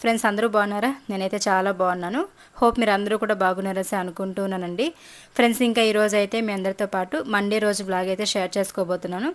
Friends అందరూ బాగున్నారా? నేనైతే చాలా బాగున్నాను. హోప్ మీరు అందరూ కూడా బాగున్నారసి అనుకుంటున్నానండి. ఫ్రెండ్స్ ఇంకా ఈరోజు అయితే మీ అందరితో పాటు మండే రోజు బ్లాగ్ అయితే షేర్ చేసుకోబోతున్నాను.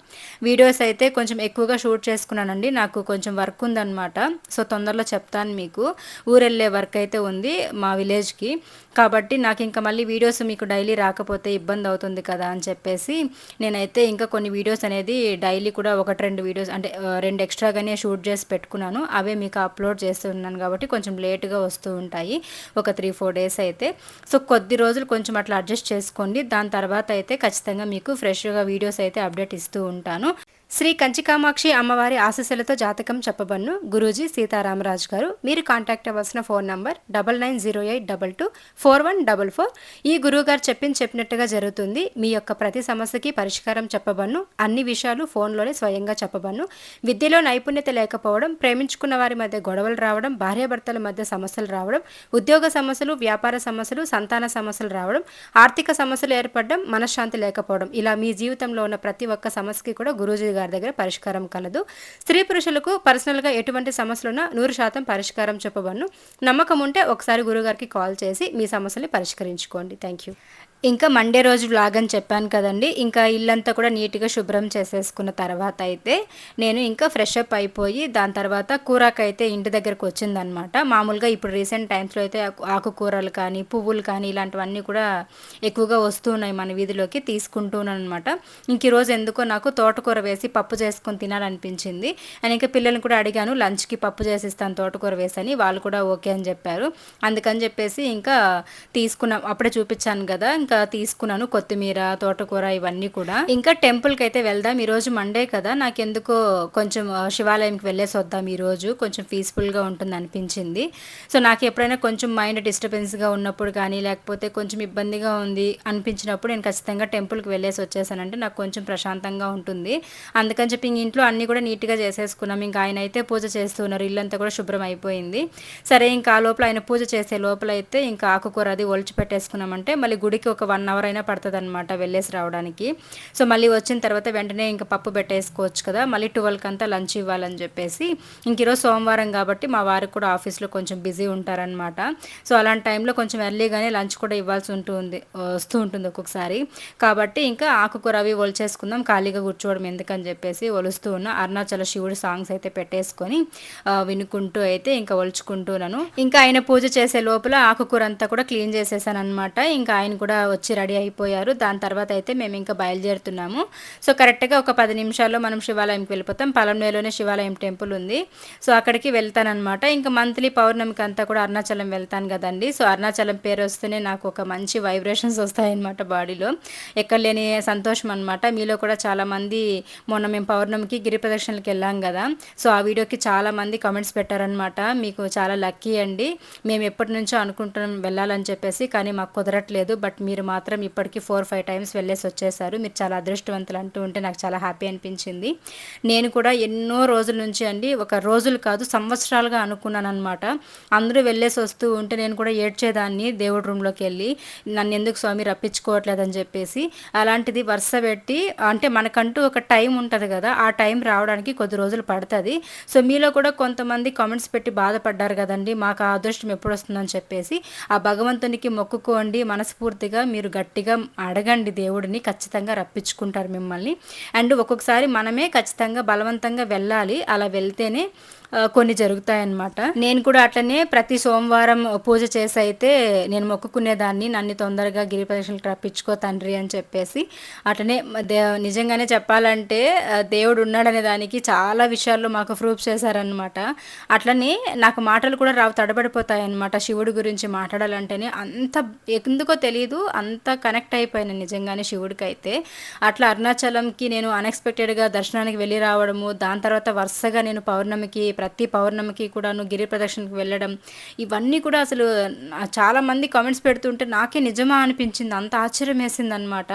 వీడియోస్ అయితే కొంచెం ఎక్కువగా షూట్ చేసుకున్నానండి. నాకు కొంచెం వర్క్ ఉందన్నమాట. సో తొందరలో చెప్తాను మీకు. ఊరెళ్ళే వర్క్ అయితే ఉంది మా విలేజ్కి కాబట్టి నాకు ఇంకా మళ్ళీ వీడియోస్ మీకు డైలీ రాకపోతే ఇబ్బంది అవుతుంది కదా అని చెప్పేసి నేనైతే ఇంకా కొన్ని వీడియోస్ అనేది డైలీ కూడా ఒకటి రెండు వీడియోస్ అంటే రెండు ఎక్స్ట్రాగానే షూట్ చేసి పెట్టుకున్నాను. అవే మీకు అప్లోడ్ చేస్తున్నాను. కాబట్టి కొంచెం లేట్గా వస్తూ ఉంటాయి. ఒక త్రీ ఫోర్ డేస్ అయితే. సో కొద్ది రోజులు కొంచెం అట్లా అడ్జస్ట్ చేసుకోండి. దాని తర్వాత అయితే ఖచ్చితంగా మీకు ఫ్రెష్గా వీడియోస్ అయితే అప్డేట్ ఇస్తూ ఉంటాను. శ్రీ కంచికామాక్షి అమ్మవారి ఆశీస్సులతో జాతకం చెప్పబన్ను గురూజీ సీతారామరాజు గారు మీరు కాంటాక్ట్ అవ్వాల్సిన phone number double nine zero eight double two four one double four. ఈ గురువు గారు చెప్పింది చెప్పినట్టుగా జరుగుతుంది. మీ యొక్క ప్రతి సమస్యకి పరిష్కారం చెప్పబన్ను అన్ని విషయాలు ఫోన్లోనే స్వయంగా చెప్పబన్ను విద్యలో నైపుణ్యత లేకపోవడం ప్రేమించుకున్న వారి మధ్య గొడవలు రావడం భార్యాభర్తల మధ్య సమస్యలు రావడం ఉద్యోగ సమస్యలు వ్యాపార సమస్యలు సంతాన సమస్యలు రావడం ఆర్థిక సమస్యలు ఏర్పడడం మనశ్శాంతి లేకపోవడం. ఇలా మీ జీవితంలో ఉన్న ప్రతి ఒక్క సమస్యకి కూడా గురూజీ గారు దగ్గర పరిష్కారం కలదు. స్త్రీ పురుషులకు పర్సనల్గా ఎటువంటి సమస్యలున్నా నూరు శాతం పరిష్కారం చెప్పబడును. నమ్మకం ఉంటే ఒకసారి గురుగారికి కాల్ చేసి మీ సమస్యని పరిష్కరించుకోండి. Thank you. ఇంకా మండే రోజు వ్లాగ్ అని చెప్పాను కదండి. ఇంకా ఇల్లంతా కూడా నీట్గా శుభ్రం చేసేసుకున్న తర్వాత అయితే నేను ఇంకా ఫ్రెష్ అప్ అయిపోయి దాని తర్వాత కూరకైతే ఇంటి దగ్గరకు వచ్చిందనమాట మామూలుగా ఇప్పుడు రీసెంట్ టైమ్స్లో అయితే ఆకుకూరలు కానీ పువ్వులు కానీ ఇలాంటివన్నీ కూడా ఎక్కువగా వస్తున్నాయి మన వీధిలోకి తీసుకుంటున్నాను అనమాట ఇంక ఈరోజు ఎందుకో నాకు తోటకూర వేసి పప్పు చేసుకొని తినాలనిపించింది. అని ఇంకా పిల్లల్ని కూడా అడిగాను లంచ్కి పప్పు చేసిస్తాను తోటకూర వేసని. వాళ్ళు కూడా ఓకే అని చెప్పారు. అందుకని చెప్పేసి ఇంకా తీసుకున్నాం. అప్పుడే చూపించాను కదా. ఇంకా తీసుకున్నాను కొత్తిమీర తోటకూర ఇవన్నీ కూడా. ఇంకా టెంపుల్కి అయితే వెళ్దాం ఈరోజు మండే కదా నాకెందుకో కొంచెం శివాలయంకి వెళ్ళేసి వద్దాం ఈరోజు కొంచెం పీస్ఫుల్గా ఉంటుంది అనిపించింది. సో నాకు ఎప్పుడైనా కొంచెం మైండ్ డిస్టర్బెన్స్గా ఉన్నప్పుడు కానీ లేకపోతే కొంచెం ఇబ్బందిగా ఉంది అనిపించినప్పుడు నేను ఖచ్చితంగా టెంపుల్కి వెళ్ళేసి వచ్చేసానంటే నాకు కొంచెం ప్రశాంతంగా ఉంటుంది. అందుకని చెప్పి ఇంట్లో అన్నీ కూడా నీట్గా చేసేసుకున్నాం. ఇంకా ఆయన అయితే పూజ చేస్తున్నారు ఇల్లంతా కూడా శుభ్రం అయిపోయింది. సరే ఇంకా ఆ లోపల ఆయన పూజ చేసే లోపల అయితే ఇంకా ఆకుకూర అది ఒలిచి పెట్టేసుకున్నామంటే మళ్ళీ గుడికి ఒక ఒక వన్ అవర్ అయినా పడుతుంది అనమాట వెళ్ళేసి రావడానికి. సో మళ్ళీ వచ్చిన తర్వాత వెంటనే ఇంకా పప్పు పెట్టేసుకోవచ్చు కదా మళ్ళీ ట్వెల్వ్కి అంతా లంచ్ ఇవ్వాలని చెప్పేసి. ఇంక ఈరోజు సోమవారం కాబట్టి మా వారికి కూడా ఆఫీస్లో కొంచెం బిజీ ఉంటారనమాట సో అలాంటి టైంలో కొంచెం ఎర్లీగానే లంచ్ కూడా ఇవ్వాల్సి ఉంటుంది వస్తూ ఉంటుంది ఒక్కొక్కసారి. కాబట్టి ఇంకా ఆకుకూర అవి ఒలిచేసుకుందాం ఖాళీగా కూర్చోవడం ఎందుకని చెప్పేసి ఒలుస్తూ ఉన్న. అరుణాచల శివుడు సాంగ్స్ అయితే పెట్టేసుకొని వినుకుంటూ అయితే ఇంకా ఒలుచుకుంటున్నాను ఇంకా ఆయన పూజ చేసే లోపల ఆకుకూర అంతా కూడా క్లీన్ చేసేసాను అనమాట ఇంకా ఆయన కూడా వచ్చి రెడీ అయిపోయారు. దాని తర్వాత అయితే మేము ఇంకా బయలుదేరుతున్నాము. సో కరెక్ట్గా ఒక పది నిమిషాల్లో మనం శివాలయంకి వెళ్ళిపోతాం. పలంనేలోనే శివాలయం టెంపుల్ ఉంది. సో అక్కడికి వెళ్తానమాట ఇంకా మంత్లీ పౌర్ణమికి అంతా కూడా అరుణాచలం వెళ్తాను కదండి. సో అరుణాచలం పేరు వస్తేనే నాకు ఒక మంచి వైబ్రేషన్స్ వస్తాయన్నమాట బాడీలో. ఎక్కడ లేని సంతోషం అనమాట మీలో కూడా చాలామంది మొన్న మేము పౌర్ణమికి గిరి ప్రదర్శనలకు వెళ్ళాం కదా. సో ఆ వీడియోకి చాలామంది కమెంట్స్ పెట్టారనమాట మీకు చాలా లక్కీ అండి. మేము ఎప్పటి నుంచో అనుకుంటున్నాం వెళ్ళాలని చెప్పేసి కానీ మాకు కుదరట్లేదు. బట్ మీరు మాత్రం ఇప్పటికీ ఫోర్ ఫైవ్ టైమ్స్ వెళ్ళేసి వచ్చేసారు. మీరు చాలా అదృష్టవంతులు అంటూ ఉంటే నాకు చాలా హ్యాపీ అనిపించింది. నేను కూడా ఎన్నో రోజుల నుంచి అండి ఒక రోజులు కాదు సంవత్సరాలుగా అనుకున్నాను అనమాట అందరూ వెళ్ళేసి వస్తూ ఉంటే నేను కూడా ఏడ్చేదాన్ని దేవుడి రూమ్లోకి వెళ్ళి నన్ను ఎందుకు స్వామి రప్పించుకోవట్లేదని చెప్పేసి అలాంటిది వరుస పెట్టి అంటే మనకంటూ ఒక టైం ఉంటుంది కదా ఆ టైం రావడానికి కొద్ది రోజులు పడుతుంది. సో మీలో కూడా కొంతమంది కామెంట్స్ పెట్టి బాధపడ్డారు కదండి మాకు ఆ అదృష్టం ఎప్పుడు వస్తుందని చెప్పేసి ఆ భగవంతునికి మొక్కుకోండి మనస్ఫూర్తిగా మీరు గట్టిగా అడగండి దేవుడిని ఖచ్చితంగా రప్పించుకుంటారు మిమ్మల్ని. అండ్ ఒక్కొక్కసారి మనమే ఖచ్చితంగా బలవంతంగా వెళ్ళాలి. అలా వెళ్తేనే కొన్ని జరుగుతాయన్నమాట. నేను కూడా అట్లనే ప్రతి సోమవారం పూజ చేసి అయితే నేను మొక్కుకునేదాన్ని నన్ను తొందరగా గిరి ప్రదక్షిణకు రప్పించుకో తండ్రి అని చెప్పేసి అట్లనే నిజంగానే చెప్పాలంటే దేవుడు ఉన్నాడనే దానికి చాలా విషయాల్లో మాకు ప్రూఫ్ చేశారనమాట అట్లనే నాకు మాటలు కూడా రావు తడబడిపోతాయన్నమాట శివుడి గురించి మాట్లాడాలంటేనే. అంత ఎందుకో తెలియదు అంత కనెక్ట్ అయిపోయాను నిజంగానే శివుడికి అయితే అట్లా అరుణాచలంకి నేను అన్ఎక్స్పెక్టెడ్గా దర్శనానికి వెళ్ళి రావడము దాని తర్వాత వరుసగా నేను పౌర్ణమికి ప్రతి పౌర్ణమికి కూడాను గిరి ప్రదక్షిణకి వెళ్ళడం ఇవన్నీ కూడా అసలు చాలామంది కామెంట్స్ పెడుతుంటే నాకే నిజమా అనిపించింది. అంత ఆశ్చర్యం వేసింది అనమాట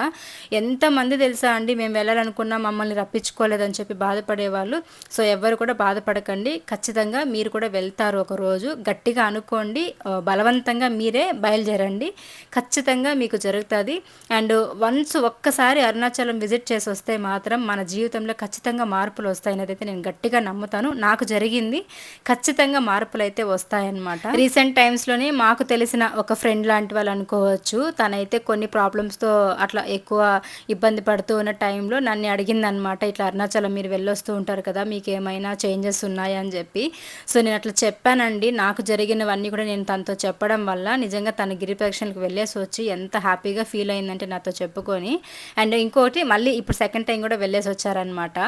ఎంతమంది తెలుసా అండి మేము వెళ్ళాలనుకున్నా మమ్మల్ని రప్పించుకోలేదని చెప్పి బాధపడేవాళ్ళు. సో ఎవరు కూడా బాధపడకండి. ఖచ్చితంగా మీరు కూడా వెళ్తారు ఒక రోజు. గట్టిగా అనుకోండి. బలవంతంగా మీరే బయలుదేరండి. ఖచ్చితంగా మీకు జరుగుతుంది. అండ్ వన్స్ ఒక్కసారి అరుణాచలం విజిట్ చేసి వస్తే మాత్రం మన జీవితంలో ఖచ్చితంగా మార్పులు వస్తాయని అయితే నేను గట్టిగా నమ్ముతాను. నాకు జరిగింది. ఖచ్చితంగా మార్పులు అయితే వస్తాయన్నమాట రీసెంట్ టైమ్స్లోనే మాకు తెలిసిన ఒక ఫ్రెండ్ లాంటి వాళ్ళు అనుకోవచ్చు. తనైతే కొన్ని ప్రాబ్లమ్స్తో అట్లా ఎక్కువ ఇబ్బంది పడుతూ ఉన్న టైంలో నన్ను అడిగిందనమాట ఇట్లా అరుణాచలం మీరు వెళ్ళొస్తూ ఉంటారు కదా మీకు ఏమైనా చేంజెస్ ఉన్నాయా? అని చెప్పి. సో నేను అట్లా చెప్పానండి. నాకు జరిగినవన్నీ కూడా నేను తనతో చెప్పడం వల్ల నిజంగా తన గిరి వెళ్ళేసి వచ్చి ఎంత హ్యాపీగా ఫీల్ అయిందంటే నాతో చెప్పుకొని. అండ్ ఇంకోటి మళ్ళీ ఇప్పుడు సెకండ్ టైం కూడా వెళ్ళేసి వచ్చారనమాట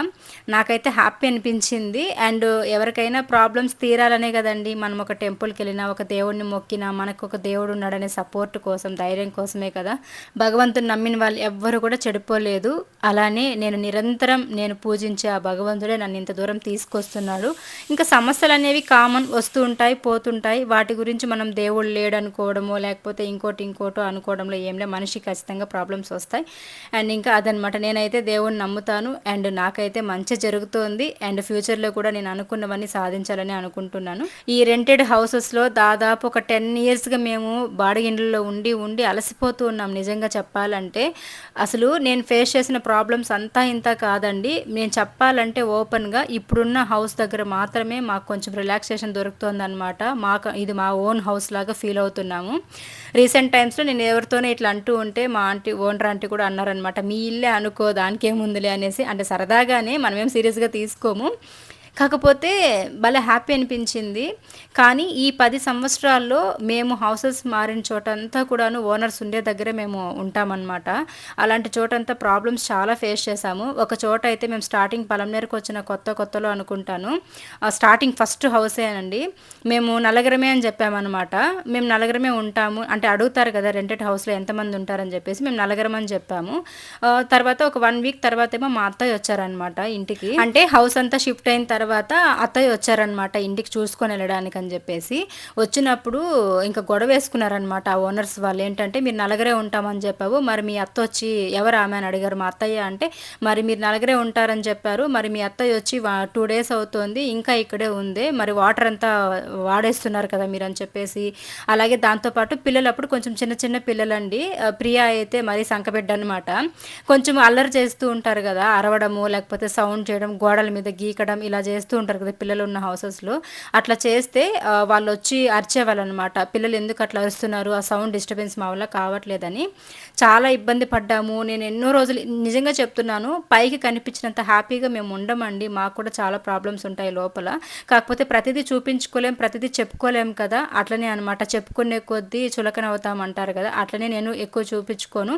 నాకైతే హ్యాపీ అనిపించింది. అండ్ ఎవరికైనా ప్రాబ్లమ్స్ తీరాలనే కదండి. మనం ఒక టెంపుల్కి వెళ్ళినా ఒక దేవుడిని మొక్కినా మనకు ఒక దేవుడు ఉన్నాడనే సపోర్ట్ కోసం ధైర్యం కోసమే కదా. భగవంతుని నమ్మిన వాళ్ళు ఎవ్వరు కూడా చెడిపోలేదు. అలానే నేను నిరంతరం నేను పూజించే ఆ భగవంతుడే నన్ను ఇంత దూరం తీసుకొస్తున్నాడు. ఇంకా సమస్యలు అనేవి కామన్ వస్తూ ఉంటాయి పోతుంటాయి. వాటి గురించి మనం దేవుడు లేడు అనుకోవడమో లేకపోతే ఇంకోటి ఇంకోటో అనుకోవడంలో ఏం లేదు. మనిషి ఖచ్చితంగా ప్రాబ్లమ్స్ వస్తాయి. అండ్ ఇంకా అదనమాట నేనైతే దేవుడిని నమ్ముతాను. అండ్ నాకైతే మంచి జరుగుతోంది. అండ్ ఫ్యూచర్లో కూడా నేను అనుకున్నవన్నీ సాధించాలని అనుకుంటున్నాను. ఈ రెంటెడ్ హౌసెస్లో దాదాపు ఒక టెన్ ఇయర్స్గా మేము బాడిగిండ్లలో ఉండి ఉండి అలసిపోతూ ఉన్నాం. నిజంగా చెప్పాలంటే అసలు నేను ఫేస్ చేసిన ప్రాబ్లమ్స్ అంతా ఇంత కాదండి. నేను చెప్పాలంటే ఓపెన్గా ఇప్పుడున్న హౌస్ దగ్గర మాత్రమే మాకు కొంచెం రిలాక్సేషన్ దొరుకుతుందన్నమాట. మాకు ఇది మా ఓన్ హౌస్ లాగా ఫీల్ అవుతున్నాము. రీసెంట్ టైమ్స్లో నేను ఎవరితోనే ఇట్లా అంటూ ఉంటే మా ఆంటీ ఓనర్ ఆంటీ కూడా అన్నారనమాట మీ ఇల్లే అనుకో దానికేముందిలే అనేసి. అంటే సరదాగానే మనమేం సీరియస్గా తీసుకోము. కాకపోతే భలే హ్యాపీ అనిపించింది. కానీ ఈ పది సంవత్సరాల్లో మేము హౌసెస్ మారిన చోటంతా కూడాను ఓనర్స్ ఉండే దగ్గరే మేము ఉంటామన్నమాట. అలాంటి చోటంతా ప్రాబ్లమ్స్ చాలా ఫేస్ చేశాము. ఒక చోట అయితే మేము స్టార్టింగ్ పలంనేరుకు వచ్చిన కొత్త కొత్తలో అనుకుంటాను. స్టార్టింగ్ ఫస్ట్ హౌసే అండి మేము నలగరమే అని చెప్పామన్నమాట. మేము నలగరమే ఉంటాము. అంటే అడుగుతారు కదా రెంటెడ్ హౌస్లో ఎంతమంది ఉంటారని చెప్పేసి మేము నలగరం అని చెప్పాము. తర్వాత ఒక వన్ వీక్ తర్వాత ఏమో మా అత్తయ్య వచ్చారనమాట ఇంటికి. అంటే హౌస్ అంతా షిఫ్ట్ అయిన తర్వాత తర్వాత అత్తయ్య వచ్చారనమాట ఇంటికి చూసుకొని వెళ్ళడానికి అని చెప్పేసి. వచ్చినప్పుడు ఇంకా గొడవ వేసుకున్నారనమాట ఆ ఓనర్స్ వాళ్ళు. ఏంటంటే మీరు నలుగురే ఉంటామని చెప్పావు మరి మీ అత్త వచ్చి ఎవరు ఆమె అని అడిగారు. మా అత్తయ్య అంటే మరి మీరు నలుగురే ఉంటారని చెప్పారు మరి మీ అత్తయ్య వచ్చి టూ డేస్ అవుతుంది ఇంకా ఇక్కడే ఉంది మరి వాటర్ అంతా వాడేస్తున్నారు కదా మీరు అని చెప్పేసి. అలాగే దాంతోపాటు పిల్లలు అప్పుడు కొంచెం చిన్న చిన్న పిల్లలండి. ప్రియా అయితే మరీ సంకబిడ్డ అనమాట కొంచెం అల్లరి చేస్తూ ఉంటారు కదా అరవడము లేకపోతే సౌండ్ చేయడం గోడల మీద గీకడం ఇలా చేస్తూ చేస్తూ ఉంటారు కదా పిల్లలు ఉన్న హౌసెస్లో అట్లా చేస్తే వాళ్ళు వచ్చి అరిచేవాళ్ళు అనమాట పిల్లలు ఎందుకు అట్లా అరుస్తున్నారు? ఆ సౌండ్ డిస్టర్బెన్స్ మా వల్ల కావట్లేదని. చాలా ఇబ్బంది పడ్డాము. నేను ఎన్నో రోజులు నిజంగా చెప్తున్నాను పైకి కనిపించినంత హ్యాపీగా మేము ఉండమండి. మాకు కూడా చాలా ప్రాబ్లమ్స్ ఉంటాయి లోపల. కాకపోతే ప్రతిదీ చూపించుకోలేం ప్రతిదీ చెప్పుకోలేం కదా. అట్లనే అనమాట చెప్పుకునే కొద్దీ చులకన అవుతామంటారు కదా. అట్లనే నేను ఎక్కువ చూపించుకోను.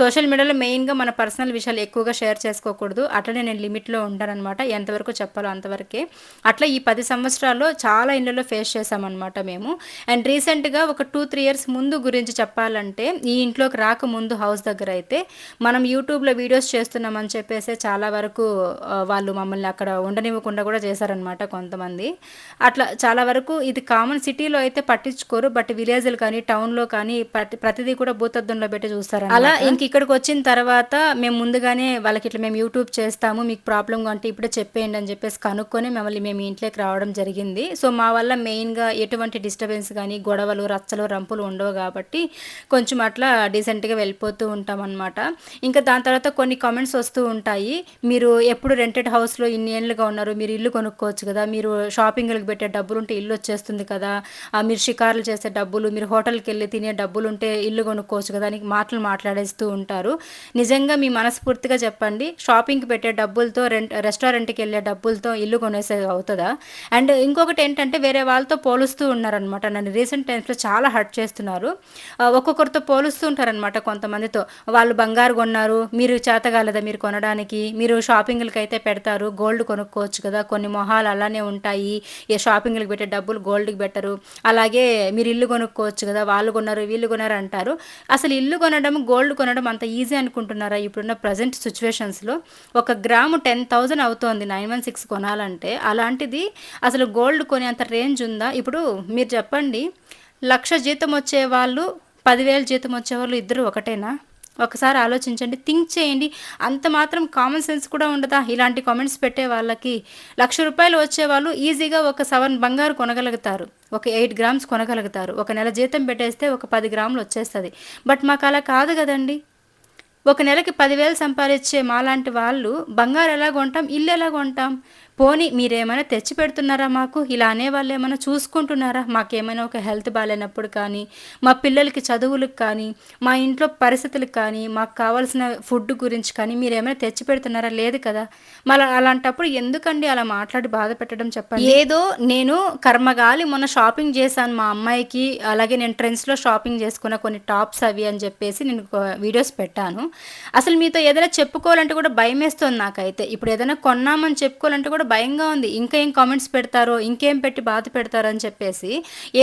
సోషల్ మీడియాలో మెయిన్గా మన పర్సనల్ విషయాలు ఎక్కువగా షేర్ చేసుకోకూడదు. అట్లనే నేను లిమిట్లో ఉంటానన్నమాట ఎంతవరకు చెప్పాలో అంతవరకు వరకే. అట్లా ఈ పది సంవత్సరాల్లో చాలా ఇళ్ళలో ఫేస్ చేసామన్నమాట మేము. అండ్ రీసెంట్గా ఒక టూ త్రీ ఇయర్స్ ముందు గురించి చెప్పాలంటే ఈ ఇంట్లోకి రాకముందు హౌస్ దగ్గర అయితే మనం యూట్యూబ్లో వీడియోస్ చేస్తున్నామని చెప్పేసి చాలా వరకు వాళ్ళు మమ్మల్ని అక్కడ ఉండనివ్వకుండా కూడా చేశారనమాట కొంతమంది. అట్లా చాలా వరకు ఇది కామన్ సిటీలో అయితే పట్టించుకోరు బట్ విలేజ్లు కానీ టౌన్లో కానీ ప్రతి ప్రతిదీ కూడా భూతద్దంలో పెట్టి చూస్తారు అలా ఇంక ఇక్కడికి వచ్చిన తర్వాత మేము ముందుగానే వాళ్ళకి ఇట్లా మేము యూట్యూబ్ చేస్తాము మీకు ప్రాబ్లం అంటే ఇప్పుడే చెప్పేయండి అని చెప్పేసి కను కనుక్కొని మిమ్మల్ని మేము ఇంట్లోకి రావడం జరిగింది. సో మా వల్ల మెయిన్గా ఎటువంటి డిస్టర్బెన్స్ కానీ గొడవలు రచ్చలు రంపులు ఉండవు కాబట్టి కొంచెం అట్లా డీసెంట్గా వెళ్ళిపోతూ ఉంటాం అనమాట ఇంకా దాని తర్వాత కొన్ని కామెంట్స్ వస్తూ ఉంటాయి. మీరు ఎప్పుడు రెంటెడ్ హౌస్లో ఇన్ని ఏళ్ళుగా ఉన్నారు మీరు ఇల్లు కొనుక్కోవచ్చు కదా మీరు షాపింగ్లకు పెట్టే డబ్బులు ఉంటే ఇల్లు వచ్చేస్తుంది కదా మీరు షికారులు చేసే డబ్బులు మీరు హోటల్కి వెళ్ళి తినే డబ్బులు ఉంటే ఇల్లు కొనుక్కోవచ్చు కదా అని మాటలు మాట్లాడేస్తూ ఉంటారు. నిజంగా మీ మనస్ఫూర్తిగా చెప్పండి. షాపింగ్కి పెట్టే డబ్బులతో రెంట్ రెస్టారెంట్కి వెళ్ళే డబ్బులతో ఇల్లు కొనేసేది అవుతుందా? అండ్ ఇంకొకటి ఏంటంటే వేరే వాళ్ళతో పోలుస్తూ ఉన్నారనమాట నన్ను రీసెంట్ టైమ్స్లో చాలా హర్ట్ చేస్తున్నారు. ఒక్కొక్కరితో పోలుస్తూ ఉంటారనమాట కొంతమందితో. వాళ్ళు బంగారు కొన్నారు మీరు చేతగాలదా మీరు కొనడానికి? మీరు షాపింగ్లకి అయితే పెడతారు గోల్డ్ కొనుక్కోవచ్చు కదా. కొన్ని మొహాలు అలానే ఉంటాయి. ఏ షాపింగ్లకు పెట్టే డబ్బులు గోల్డ్కి పెట్టరు. అలాగే మీరు ఇల్లు కొనుక్కోవచ్చు కదా వాళ్ళు కొన్నారు వీళ్ళు కొన్నారు అంటారు. అసలు ఇల్లు కొనడం గోల్డ్ కొనడం అంత ఈజీ అనుకుంటున్నారా? ఇప్పుడున్న ప్రజెంట్ సిచ్యువేషన్స్లో ఒక గ్రాము టెన్ థౌజండ్ అవుతోంది. నైన్ వన్ సిక్స్ కొనాలి కొనాలంటే అలాంటిది అసలు గోల్డ్ కొనేంత రేంజ్ ఉందా? ఇప్పుడు మీరు చెప్పండి లక్ష జీతం వచ్చే వాళ్ళు పదివేల జీతం వచ్చేవాళ్ళు ఇద్దరు ఒకటేనా? ఒకసారి ఆలోచించండి థింక్ చేయండి. అంత మాత్రం కామన్ సెన్స్ కూడా ఉండదా? ఇలాంటి కామెంట్స్ పెట్టే వాళ్ళకి లక్ష రూపాయలు వచ్చే వాళ్ళు ఈజీగా ఒక సెవెన్ బంగారు కొనగలుగుతారు ఒక ఎయిట్ గ్రామ్స్ కొనగలుగుతారు. ఒక నెల జీతం పెట్టేస్తే ఒక పది గ్రాములు వచ్చేస్తుంది. బట్ మాకు అలా కాదు కదండి. ఒక నెలకి పదివేలు సంపాదించే మాలాంటి వాళ్ళు బంగారు ఎలా కొంటాం? ఇల్లు ఎలా కొంటాం? పోనీ మీరేమైనా తెచ్చి పెడుతున్నారా మాకు? ఇలా అనేవాళ్ళు ఏమైనా చూసుకుంటున్నారా? మాకేమైనా ఒక హెల్త్ బాగాలేనప్పుడు కానీ మా పిల్లలకి చదువులకు కానీ మా ఇంట్లో పరిస్థితులకు కానీ మాకు కావాల్సిన ఫుడ్ గురించి కానీ మీరు ఏమైనా తెచ్చి పెడుతున్నారా? లేదు కదా. మళ్ళీ అలాంటప్పుడు ఎందుకండి అలా మాట్లాడి బాధ పెట్టడం చెప్పండి? ఏదో నేను కర్మగాలి మొన్న షాపింగ్ చేశాను మా అమ్మాయికి. అలాగే నేను ట్రెండ్స్లో షాపింగ్ చేసుకున్న కొన్ని టాప్స్ అవి అని చెప్పేసి నేను వీడియోస్ పెట్టాను. అసలు మీతో ఏదైనా చెప్పుకోవాలంటే కూడా భయం వేస్తుంది నాకైతే. ఇప్పుడు ఏదైనా కొన్నామని చెప్పుకోవాలంటే కూడా భయంగా ఉంది. ఇంకా ఏం కామెంట్స్ పెడతారో ఇంకేం పెట్టి బాధ పెడతారో అని చెప్పేసి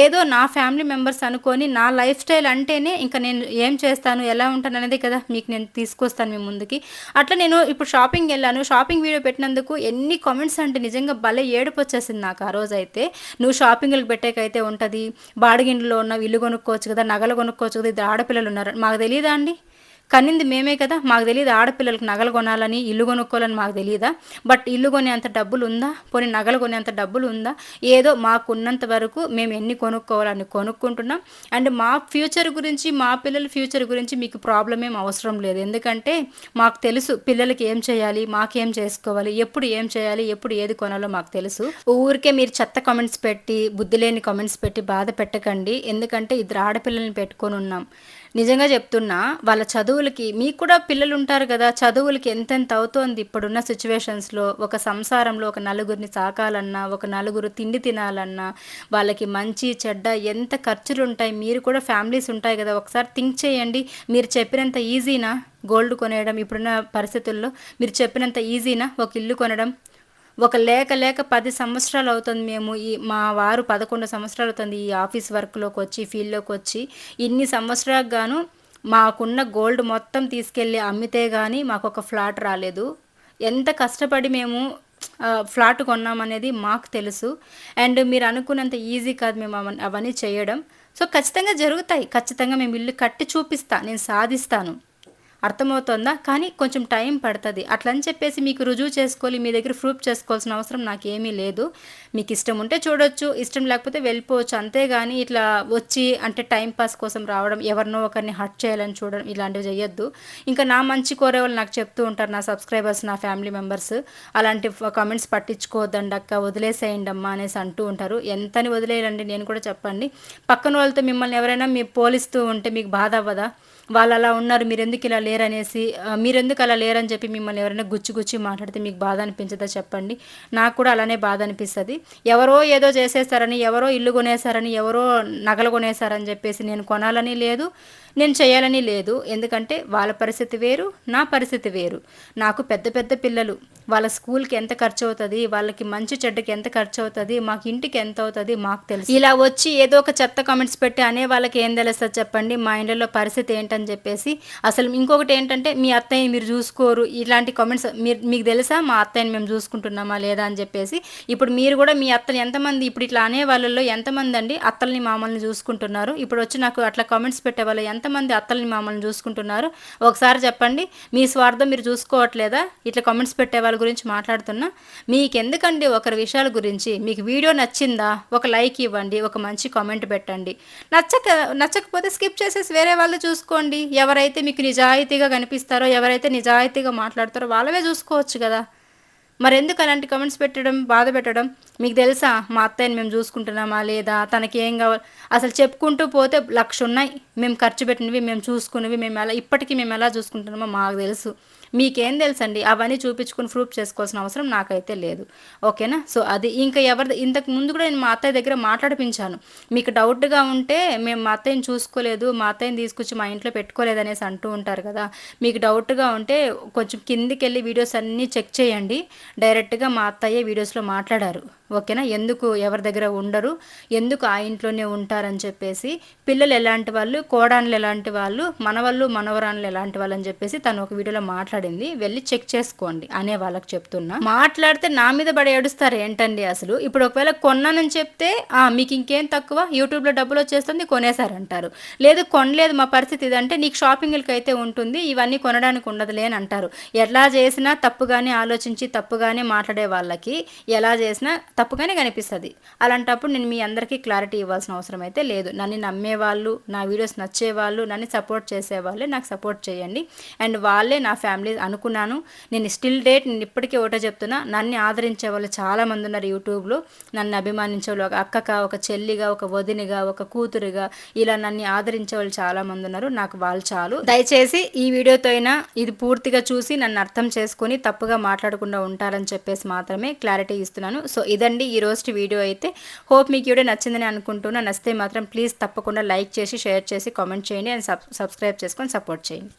ఏదో నా ఫ్యామిలీ మెంబర్స్ అనుకొని నా లైఫ్ స్టైల్ అంటేనే ఇంకా నేను ఏం చేస్తాను ఎలా ఉంటాను అనేది కదా మీకు నేను తీసుకొస్తాను మీ ముందుకి. అట్లా నేను ఇప్పుడు షాపింగ్ వెళ్ళాను. షాపింగ్ వీడియో పెట్టినందుకు ఎన్ని కామెంట్స్ అంటే నిజంగా భలే ఏడుపు వచ్చేసింది నాకు ఆ రోజు అయితే. నువ్వు షాపింగ్లకు పెట్టేకైతే ఉంటుంది. బాడిగిండ్లో ఉన్న ఇల్లు కొనుక్కోవచ్చు కదా నగలు కొనుక్కోవచ్చు కదా ఇద్దరు ఆడపిల్లలు ఉన్నారు. మాకు తెలియదా అండి? కనింది మేమే కదా మాకు తెలియదు ఆడపిల్లలకు నగలు కొనాలని ఇల్లు కొనుక్కోవాలని మాకు తెలియదా బట్ ఇల్లు కొనేంత డబ్బులు ఉందా పోనీ నగలు కొనేంత డబ్బులు ఉందా ఏదో మాకున్నంత వరకు మేము ఎన్ని కొనుక్కోవాలని కొనుక్కుంటున్నాం. అండ్ మా ఫ్యూచర్ గురించి మా పిల్లల ఫ్యూచర్ గురించి మీకు ప్రాబ్లం ఏం అవసరం లేదు. ఎందుకంటే మాకు తెలుసు పిల్లలకి ఏం చేయాలి మాకేం చేసుకోవాలి ఎప్పుడు ఏం చేయాలి ఎప్పుడు ఏది కొనాలో మాకు తెలుసు. ఊరికే మీరు చెత్త కామెంట్స్ పెట్టి బుద్ధి లేని కామెంట్స్ పెట్టి బాధ పెట్టకండి. ఎందుకంటే ఇద్దరు ఆడపిల్లల్ని పెట్టుకొని ఉన్నాం. నిజంగా చెప్తున్నా వాళ్ళ చదువులకి మీకు కూడా పిల్లలు ఉంటారు కదా చదువులకి ఎంతెంత అవుతోంది ఇప్పుడున్న సిచ్యువేషన్స్లో? ఒక సంసారంలో ఒక నలుగురిని సాకాలన్నా ఒక నలుగురు తిండి తినాలన్నా వాళ్ళకి మంచి చెడ్డ ఎంత ఖర్చులు ఉంటాయి మీరు కూడా ఫ్యామిలీస్ ఉంటాయి కదా ఒకసారి థింక్ చేయండి. మీరు చెప్పినంత ఈజీనా? గోల్డ్ కొనేయడం ఇప్పుడున్న పరిస్థితుల్లో మీరు చెప్పినంత ఈజీనా? ఒక ఇల్లు కొనడం ఒక లేక లేక పది సంవత్సరాలు అవుతుంది మేము ఈ మా వారు పదకొండు సంవత్సరాలు అవుతుంది ఈ ఆఫీస్ వర్క్లోకి వచ్చి ఫీల్డ్లోకి వచ్చి. ఇన్ని సంవత్సరాలకు గాను మాకున్న గోల్డ్ మొత్తం తీసుకెళ్ళి అమ్మితే కానీ మాకు ఒక ఫ్లాట్ రాలేదు. ఎంత కష్టపడి మేము ఫ్లాట్ కొన్నామనేది మాకు తెలుసు. అండ్ మీరు అనుకున్నంత ఈజీ కాదు మేము అవన్నీ చేయడం. సో ఖచ్చితంగా జరుగుతాయి. ఖచ్చితంగా మేము ఇల్లు కట్టి చూపిస్తా నేను సాధిస్తాను. అర్థమవుతుందా? కానీ కొంచెం టైం పడుతుంది. అట్లా అని చెప్పేసి మీకు రుజువు చేసుకోవాలి మీ దగ్గర ప్రూఫ్ చేసుకోవాల్సిన అవసరం నాకేమీ లేదు. మీకు ఇష్టం ఉంటే చూడొచ్చు ఇష్టం లేకపోతే వెళ్ళిపోవచ్చు. అంతేగాని ఇట్లా వచ్చి అంటే టైం పాస్ కోసం రావడం ఎవరినో ఒకరిని హట్ చేయాలని చూడడం ఇలాంటివి చేయొద్దు ఇంకా నా మంచి కోరే వాళ్ళు నాకు చెప్తూ ఉంటారు నా సబ్స్క్రైబర్స్ నా ఫ్యామిలీ మెంబర్స్. అలాంటి కామెంట్స్ పట్టించుకోవద్దండి అక్క వదిలేసేయండి అమ్మా అనేసి అంటూ ఉంటారు. ఎంతని వదిలేయాలండి నేను కూడా చెప్పండి. పక్కన వాళ్ళతో మిమ్మల్ని ఎవరైనా మీ పోలిస్తూ ఉంటే మీకు బాధ అవ్వదా వాళ్ళు అలా ఉన్నారు మీరెందుకు ఇలా లేరనేసి మీరెందుకు అలా లేరని చెప్పి మిమ్మల్ని ఎవరైనా గుచ్చి గుచ్చి మాట్లాడితే మీకు బాధ అనిపించదా చెప్పండి. నాకు కూడా అలానే బాధ అనిపిస్తుంది. ఎవరో ఏదో చేసేస్తారని ఎవరో ఇల్లు కొనేసారని ఎవరో నగలు కొనేసారని చెప్పేసి నేను కొనాలని లేదు. నేను చేయాలని లేదు. ఎందుకంటే వాళ్ళ పరిస్థితి వేరు నా పరిస్థితి వేరు. నాకు పెద్ద పెద్ద పిల్లలు. వాళ్ళ స్కూల్కి ఎంత ఖర్చు అవుతుంది వాళ్ళకి మంచి చెడ్డకి ఎంత ఖర్చు అవుతుంది మాకు ఇంటికి ఎంత అవుతుంది మాకు తెలుసు. ఇలా వచ్చి ఏదో ఒక చెత్త కామెంట్స్ పెట్టి అనే వాళ్ళకి ఏం తెలుస్తుంది చెప్పండి? మా ఇంట్లో పరిస్థితి ఏంటని చెప్పేసి అసలు ఇంకొకటి ఏంటంటే మీ అత్తయ్య మీరు చూసుకోరు. ఇలాంటి కామెంట్స్ మీరు మీకు తెలుసా? మా అత్తయ్యని మేము చూసుకుంటున్నామా లేదా అని చెప్పేసి. ఇప్పుడు మీరు కూడా మీ అత్తని ఎంతమంది? ఇప్పుడు ఇట్లా అనే వాళ్ళల్లో ఎంతమంది అండి? అత్తల్ని మామల్ని చూసుకుంటున్నారు. ఇప్పుడు వచ్చి నాకు అట్లా కామెంట్స్ పెట్టే వాళ్ళు ఎంతమంది అత్తల్ని మామల్ని చూసుకుంటున్నారు ఒకసారి చెప్పండి. మీ స్వార్థం మీరు చూసుకోవట్లేదా? ఇట్లా కామెంట్స్ పెట్టే వాళ్ళ గురించి మాట్లాడుతున్నా. మీకు ఎందుకండి ఒకరి విషయాల గురించి? మీకు వీడియో నచ్చిందా? ఒక లైక్ ఇవ్వండి ఒక మంచి కామెంట్ పెట్టండి. నచ్చక నచ్చకపోతే స్కిప్ చేసేసి వేరే వాళ్ళు చూసుకోండి. ఎవరైతే మీకు నిజాయితీగా కనిపిస్తారో ఎవరైతే నిజాయితీగా మాట్లాడతారో వాళ్ళవే చూసుకోవచ్చు కదా. మరి ఎందుకు అలాంటి కమెంట్స్ పెట్టడం బాధ పెట్టడం? మీకు తెలుసా మా అత్తయ్యని మేము చూసుకుంటున్నామా లేదా? తనకి ఏం కావాలి? అసలు చెప్పుకుంటూ పోతే లక్ష ఉన్నాయి. మేము ఖర్చు పెట్టినవి మేము చూసుకున్నవి మేము ఎలా ఇప్పటికీ మేము ఎలా చూసుకుంటున్నామో మాకు తెలుసు. మీకేం తెలుసండి? అవన్నీ చూపించుకుని ప్రూఫ్ చేసుకోవాల్సిన అవసరం నాకైతే లేదు. ఓకేనా? సో అది ఇంకా ఎవరి ఇంతకు ముందు కూడా నేను మా అత్తయ్య దగ్గర మాట్లాడిపించాను. మీకు డౌట్గా ఉంటే మేము మా అత్తయ్యని చూసుకోలేదు మా అత్తయ్యని తీసుకొచ్చి మా ఇంట్లో పెట్టుకోలేదు అనేసి అంటూ ఉంటారు కదా. మీకు డౌట్గా ఉంటే కొంచెం కిందికి వెళ్ళి వీడియోస్ అన్నీ చెక్ చేయండి. డైరెక్ట్గా మా అత్తయ్య వీడియోస్లో మాట్లాడారు. ఓకేనా? ఎందుకు ఎవరి దగ్గర ఉండరు? ఎందుకు ఆ ఇంట్లోనే ఉంటారని చెప్పేసి పిల్లలు ఎలాంటి వాళ్ళు కోడాన్లు ఎలాంటి వాళ్ళు మనవాళ్ళు మనవరాన్లు ఎలాంటి వాళ్ళు అని చెప్పేసి తను ఒక వీడియోలో మాట్లాడింది. వెళ్ళి చెక్ చేసుకోండి అనే వాళ్ళకి చెప్తున్నా. మాట్లాడితే నా మీద పడి ఏడుస్తారు ఏంటండి అసలు? ఇప్పుడు ఒకవేళ కొన్నానని చెప్తే మీకు ఇంకేం తక్కువ? యూట్యూబ్లో డబ్బులు వచ్చేస్తుంది కొనేసారంటారు లేదు కొనలేదు మా పరిస్థితి ఇదంటే నీకు షాపింగ్లకి అయితే ఉంటుంది ఇవన్నీ కొనడానికి ఉండదులే అని అంటారు. ఎలా చేసినా తప్పుగానే ఆలోచించి తప్పుగానే మాట్లాడే వాళ్ళకి ఎలా చేసినా తప్పుగానే కనిపిస్తుంది. అలాంటప్పుడు నేను మీ అందరికీ క్లారిటీ ఇవ్వాల్సిన అవసరం అయితే లేదు. నన్ను నమ్మేవాళ్ళు నా వీడియోస్ నచ్చేవాళ్ళు నన్ను సపోర్ట్ చేసేవాళ్ళే నాకు సపోర్ట్ చేయండి. అండ్ వాళ్ళే నా ఫ్యామిలీ అనుకున్నాను. నేను స్టిల్ డేట్ నేను ఇప్పటికీ ఒకటో చెప్తున్నా. నన్ను ఆదరించే వాళ్ళు చాలామంది ఉన్నారు యూట్యూబ్లో. నన్ను అభిమానించే వాళ్ళు ఒక అక్కగా ఒక చెల్లిగా ఒక వదినిగా ఒక కూతురుగా ఇలా నన్ను ఆదరించే వాళ్ళు చాలామంది ఉన్నారు. నాకు వాళ్ళు చాలు. దయచేసి ఈ వీడియోతో అయినా ఇది పూర్తిగా చూసి నన్ను అర్థం చేసుకొని తప్పుగా మాట్లాడకుండా ఉంటారని చెప్పేసి మాత్రమే క్లారిటీ ఇస్తున్నాను. సో ఇదే ఇదండి ఈ రోజు వీడియో అయితే హోప్ మీకు వీడియో నచ్చిందని అనుకుంటున్నా. నచ్చితే మాత్రం ప్లీజ్ తప్పకుండా లైక్ చేసి షేర్ చేసి కామెంట్ చేయండి. అండ్ సబ్స్క్రైబ్ చేసుకొని సపోర్ట్ చేయండి.